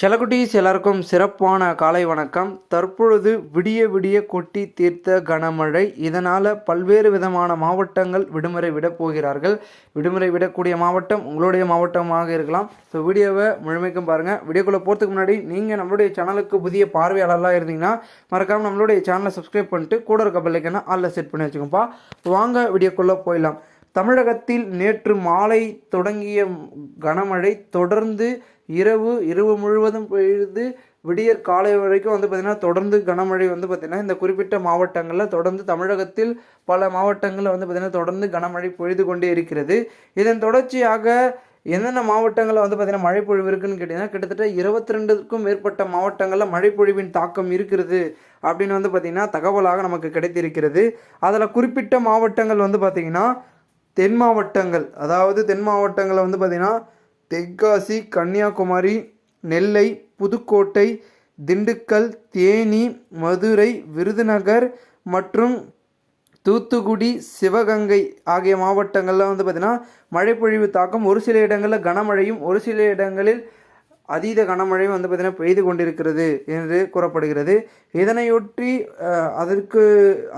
செல்லக்குட்டீஸ் எல்லாருக்கும் சிறப்பான காலை வணக்கம். தற்பொழுது விடிய விடிய கொட்டி தீர்த்த கனமழை. இதனால் பல்வேறு விதமான மாவட்டங்கள் விடுமுறை விடப் போகிறார்கள். விடுமுறை விடக்கூடிய மாவட்டம் உங்களுடைய மாவட்டமாக இருக்கலாம். ஸோ வீடியோவை முழுமைக்கும் பாருங்கள் வீடியோக்குள்ளே போகிறதுக்கு முன்னாடி நீங்கள் நம்மளுடைய சேனலுக்கு புதிய பார்வையாளர்களாக இருந்தீங்கன்னா மறக்காமல் நம்மளுடைய சேனலை சப்ஸ்கிரைப் பண்ணிட்டு கூட இருக்க பெல்லைக்கான ஆளில் செட் பண்ணி வச்சுக்கோப்பா வாங்க வீடியோக்குள்ளே போயிடலாம். தமிழகத்தில் நேற்று மாலை தொடங்கிய கனமழை தொடர்ந்து இரவு இரவு முழுவதும் பெய்து விடியற் காலை வரைக்கும் வந்து பார்த்திங்கன்னா தொடர்ந்து கனமழை வந்து பார்த்திங்கன்னா இந்த குறிப்பிட்ட மாவட்டங்களில் தொடர்ந்து தமிழகத்தில் பல மாவட்டங்களில் வந்து பார்த்திங்கன்னா தொடர்ந்து கனமழை பொழிது கொண்டே இருக்கிறது. இதன் தொடர்ச்சியாக என்னென்ன மாவட்டங்களில் வந்து பார்த்திங்கன்னா மழை பொழிவு இருக்குன்னு கேட்டிங்கன்னா கிட்டத்தட்ட இருபத்தி ரெண்டுக்கும் மேற்பட்ட மாவட்டங்களில் மழை பொழிவின் தாக்கம் இருக்கிறது அப்படின்னு வந்து பார்த்திங்கன்னா தகவலாக நமக்கு கிடைத்திருக்கிறது. அதில் குறிப்பிட்ட மாவட்டங்கள் வந்து பார்த்திங்கன்னா தென் மாவட்டங்கள் அதாவது தென் மாவட்டங்களில் வந்து பார்த்திங்கன்னா தென்காசி கன்னியாகுமரி நெல்லை புதுக்கோட்டை திண்டுக்கல் தேனி மதுரை விருதுநகர் மற்றும் தூத்துக்குடி சிவகங்கை ஆகிய மாவட்டங்களில் வந்து பார்த்திங்கன்னா மழைப்பொழிவு தாக்கம் ஒரு சில இடங்களில் கனமழையும் ஒரு சில இடங்களில் அதீத கனமழை வந்து பார்த்திங்கன்னா பெய்து கொண்டிருக்கிறது என்று கூறப்படுகிறது. இதனையொற்றி அதற்கு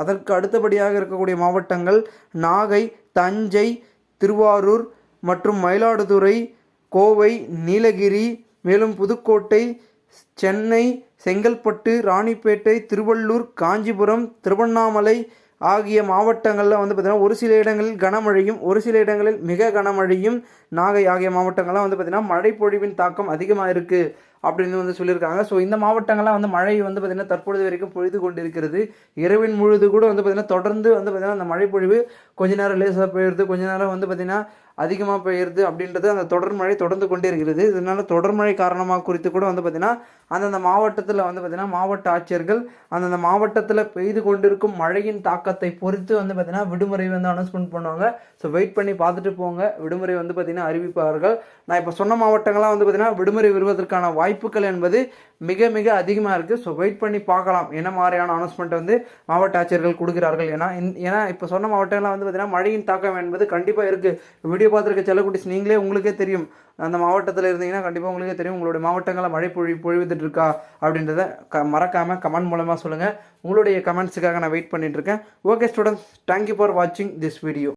அதற்கு அடுத்தபடியாக இருக்கக்கூடிய மாவட்டங்கள் நாகை தஞ்சை திருவாரூர் மற்றும் மயிலாடுதுறை கோவை நீலகிரி மேலும் புதுக்கோட்டை சென்னை செங்கல்பட்டு ராணிப்பேட்டை திருவள்ளூர் காஞ்சிபுரம் திருவண்ணாமலை ஆகிய மாவட்டங்களில் வந்து பார்த்திங்கன்னா ஒரு சில இடங்களில் கனமழையும் ஒரு சில இடங்களில் மிக கனமழையும் நாகை ஆகிய மாவட்டங்கள்லாம் வந்து பார்த்திங்கன்னா மழை பொழிவின் தாக்கம் அதிகமாக இருக்குது அப்படின்னு வந்து சொல்லியிருக்காங்க. ஸோ இந்த மாவட்டங்கள்லாம் வந்து மழை வந்து பார்த்திங்கன்னா தற்பொழுது வரைக்கும் பொழிது கொண்டிருக்கிறது. இரவின் முழுது கூட வந்து பார்த்திங்கன்னா தொடர்ந்து வந்து பார்த்திங்கன்னா அந்த மழை பொழிவு கொஞ்ச நேரம் லேசாக பெய்யுறது கொஞ்ச நேரம் வந்து பார்த்திங்கன்னா அதிகமாக பெய்யுறது அப்படின்றது அந்த தொடர் மழை தொடர்ந்து கொண்டே இருக்கிறது. இதனால் தொடர் மழை காரணமாக குறித்து கூட வந்து பார்த்திங்கன்னா அந்தந்த மாவட்டத்தில் வந்து பார்த்திங்கன்னா மாவட்ட ஆட்சியர்கள் அந்தந்த மாவட்டத்தில் பெய்து கொண்டிருக்கும் மழையின் தாக்கத்தை பொறுத்து வந்து பார்த்திங்கன்னா விடுமுறை வந்து அனௌன்ஸ்மெண்ட் பண்ணுவாங்க. ஸோ வெயிட் பண்ணி பார்த்துட்டு போங்க. விடுமுறை வந்து பார்த்திங்கன்னா அறிவிப்பார்கள். நான் இப்போ சொன்ன மாவட்டங்கள்லாம் வந்து பார்த்திங்கன்னா விடுமுறை வருவதற்கான வாய்ப்புகள் என்பது மிக மிக அதிகமாக இருக்குது ஸோ வெயிட் பண்ணி பார்க்கலாம். என்ன மாதிரியான அனௌன்ஸ்மெண்ட் வந்து மாவட்ட ஆட்சியர்கள் கொடுக்கிறார்கள் ஏன்னா ஏன்னா இப்போ சொன்ன மாவட்டங்கள்லாம் வந்து பார்த்திங்கன்னா மழையின் தாக்கம் என்பது கண்டிப்பாக இருக்குது வீடியோ பார்த்துருக்க செல்லக்குட்டிஸ் நீங்களே உங்களுக்கே தெரியும். அந்த மாவட்டத்தில் இருந்தீங்கன்னா கண்டிப்பாக உங்களுக்கே தெரியும். உங்களுடைய மாவட்டங்களில் மழை பொழி பொழிவுத்துட்டு இருக்கா அப்படின்றத க மறக்காமல் கமெண்ட் மூலமாக சொல்லுங்கள் உங்களுடைய கமெண்ட்ஸுக்காக நான் வெயிட் பண்ணிகிட்ருக்கேன் இருக்கேன். Okay students thank you for வாட்சிங் திஸ் வீடியோ